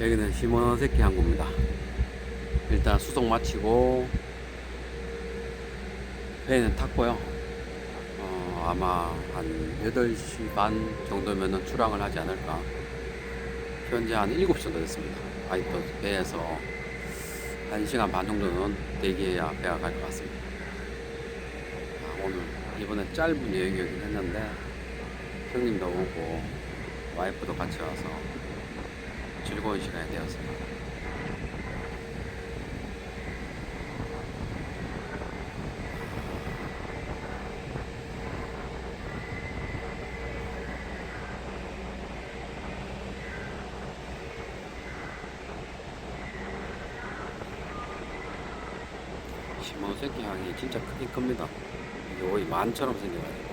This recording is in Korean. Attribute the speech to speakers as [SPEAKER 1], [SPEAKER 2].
[SPEAKER 1] 여기는 시모노세키 항구입니다. 일단 수속 마치고 배는 탔고요. 어, 아마 한 8시 반 정도면은 출항을 하지 않을까. 현재 한 7시 정도 됐습니다. 아직도 배에서 1시간 반 정도는 대기해야 배가 갈 것 같습니다. 아, 오늘 이번에 짧은 여행이긴 했는데 형님도 오고 와이프도 같이 와서 즐거운 시간이 되었습니다. 시모노세키 항이 진짜 크긴 큽니다. 이게 거의 만처럼 생겨가지고